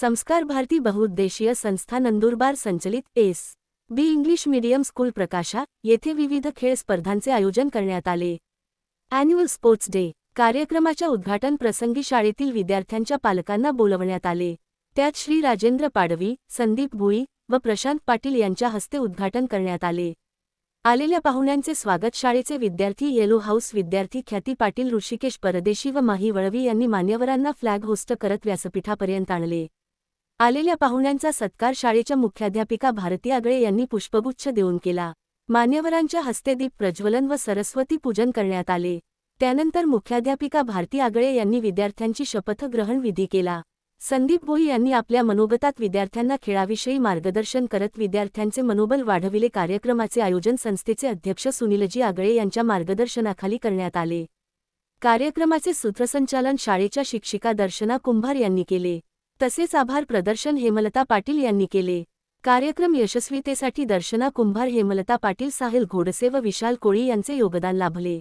संस्कार भारती बहुउद्देशीय संस्था नंदुरबार संचलित S. B. English medium school Prakasha येथे विविध खेळ स्पर्धांचे आयोजन करण्यात आले. अॅन्युअल स्पोर्ट्स डे कार्यक्रमाच्या उद्घाटन प्रसंगी शाळेतील विद्यार्थ्यांच्या पालकांना बोलवण्यात आले. त्यात श्री. राजेंद्र पाडवी संदीप भुई व प्रशांत पाटील यांच्या हस्ते उद्घाटन करण्यात आले. आलेल्या पाहुण्यांचे स्वागत शाळेचे विद्यार्थी येलो हाऊस विद्यार्थी ख्याती पाटील ऋषिकेश परदेशी व माही वळवी यांनी मान्यवरांना फ्लॅग होस्ट करत व्यासपीठापर्यंत आणले. आलेल्या पाहुण्यांचा सत्कार शाळेच्या मुख्याध्यापिका भारती आगळे यांनी पुष्पगुच्छ देऊन केला. मान्यवरांच्या हस्ते दीप प्रज्वलन व सरस्वती पूजन करण्यात आले. त्यानंतर मुख्याध्यापिका भारती आगळे यांनी विद्यार्थ्यांची शपथग्रहण विधी केला. संदीप भोई यांनी आपल्या मनोगतात विद्यार्थ्यांना खेळाविषयी मार्गदर्शन करत विद्यार्थ्यांचे मनोबल वाढविले कार्यक्रमाचे आयोजन संस्थेचे अध्यक्ष सुनीलजी आगळे यांच्या मार्गदर्शनाखाली करण्यात आले. कार्यक्रमाचे सूत्रसंचालन शाळेच्या शिक्षिका दर्शना कुंभार यांनी केले. तसेच आभार प्रदर्शन हेमलता पाटील यांनी केले. कार्यक्रम यशस्वीतेसाठी दर्शना कुंभार हेमलता पाटील साहिल घोडसे व विशाल कोळी यांचे योगदान लाभले.